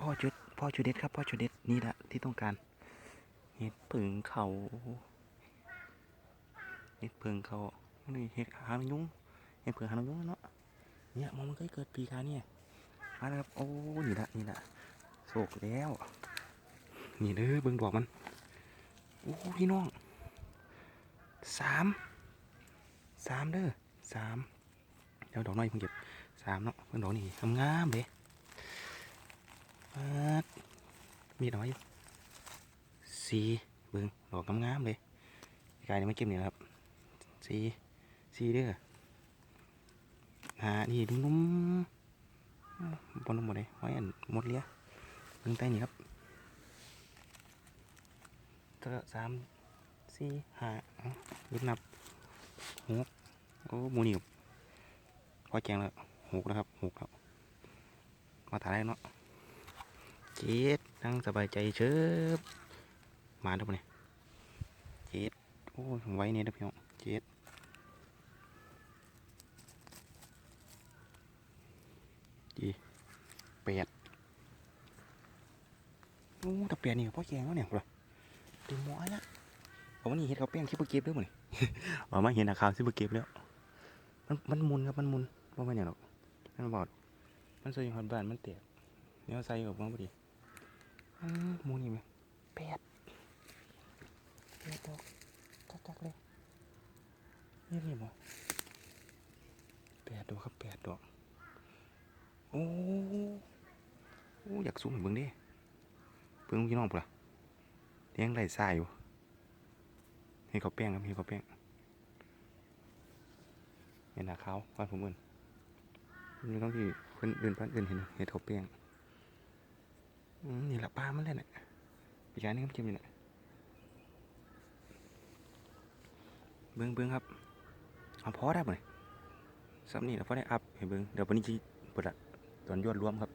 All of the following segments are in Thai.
พ่อจุดพ่อจุดเด็ดครับพ่อจุดเด็ดนี่แหละที่ต้องการเห็ดผึ่งเขาเห็ดผึ่งเขานี่เห็ดหางนกยุงเห็ดผึ่งหางนกยุงเนาะเนี่ยมองมันเคยเกิดปีกาเนี่ยมาแล้วครับโอ้นี่ละนี่ละโศกแล้วนี่เด้อเบิ่งดอกมันโอ้พี่น้องสามสามเด้อสามเดี๋ยวดอกน้อยเพิ่งเก็บสามเนาะเพิ่งดอกนี่งามๆเลย มีน้อยยู่สีเบิ่งดอกงามๆเลยกายนี่ไม่เก็บนี่นะครับสีสีเด้อหานี่นุ่มๆบนหมดเลยไว้อันหมดเลี้ยเบิ่งใต้นี่ครับตัวละสามสี่ห้าลึกนับหกโอ้มูนี่พอแจงแล้วหกแล้วครับหกแล้วมาถ่ายได้เนาะ จ็ดนั่งสบายใจเชิบมาทุกคนเนี่ยจ็ดโอ้ยไว้เนี่ยนะพี่น้องเจ็ดจีแปดโอ้ต่แปดนี่พ่อแกงแล้วเนี่ยเหรอเต็มหมอละผมว่านี่เห็ดเขาวแป้ยงที่เพิ่งเก็บด้วยมั้งออกมาเห็นอาคาวที่เพิ่งเก็บแล้วมันมันมุนครับมันมุนว่ามันอย่างหรอกมันบอดมันใส่หอดบ้านมันเตะเนี่ยใส่ออกมาพอดี อืมหมูนี่ไหมแปดแปดดอกจักจักๆเลยนี่นี่บ่แปดดอกครับแปดดอก โอ้โอ้อยากสูงเหมือนเบิ่งเดิเบิ่งพี่น้องปะล่ะเลี้ยงไรทรายอยู่ให้เขาวแป้งครับให้เขาวแป้งเห็นหน้าขาวบ้านผมเอินนี่ต้องที่เพิ่นเอื่นบ้านอื่นเห็นเห็ดเขาวแป้งอืม นี่แหละปลามันเลยเนี่ยปีกายนี่ก็จิ้มนี่แหละเบิ้งเบิ้งครับเอาพอได้ไหมซับนี่เราพอได้อัพเห็นเบิ้งเดี๋ยววันนี้จะเปิดละตอนยอดรวมครับ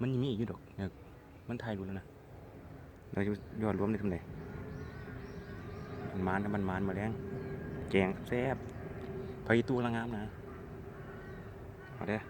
มันยังมีอีกอยู่ดอกเนี่ยมันถ่ายดูแล้วนะเราจะยอดรวมได้ทำไงมันมานนะมันมานมาแรงแจงแซ่บไฟตู้ละงามนะเอาเด้อ